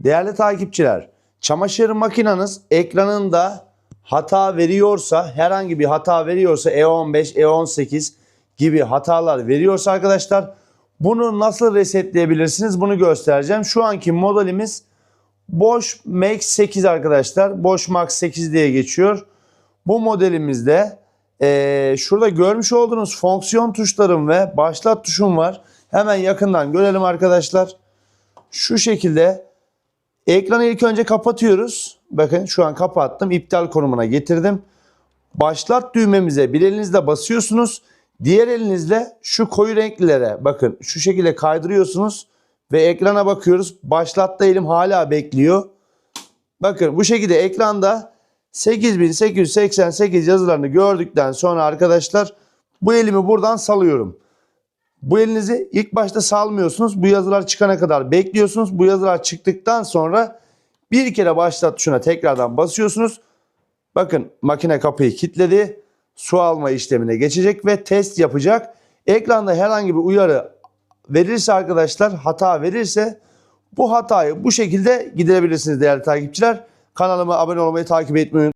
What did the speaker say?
Değerli takipçiler, çamaşır makineniz ekranında hata veriyorsa, herhangi bir hata veriyorsa E E15, E18 gibi hatalar veriyorsa arkadaşlar bunu nasıl resetleyebilirsiniz bunu göstereceğim. Şu anki modelimiz Bosch Max 8 arkadaşlar. Bosch Max 8 diye geçiyor. Bu modelimizde eee, şurada görmüş olduğunuz fonksiyon tuşlarım ve başlat tuşum var. Hemen yakından görelim arkadaşlar. Şu şekilde ekranı ilk önce kapatıyoruz. Bakın şu an kapattım. İptal konumuna getirdim. Başlat düğmemize bir elinizle basıyorsunuz. Diğer elinizle şu koyu renklilere bakın şu şekilde kaydırıyorsunuz ve ekrana bakıyoruz. Başlattı elim hala bekliyor. Bakın bu şekilde ekranda 8888 yazılarını gördükten sonra arkadaşlar bu elimi buradan salıyorum. Bu elinizi ilk başta salmıyorsunuz. Bu yazılar çıkana kadar bekliyorsunuz. Bu yazılar çıktıktan sonra bir kere başlat tuşuna tekrardan basıyorsunuz. Bakın makine kapıyı kilitledi. Su alma işlemine geçecek ve test yapacak. Ekranda herhangi bir uyarı verirse arkadaşlar hata verirse bu hatayı bu şekilde giderebilirsiniz değerli takipçiler. Kanalıma abone olmayı takip etmeyi.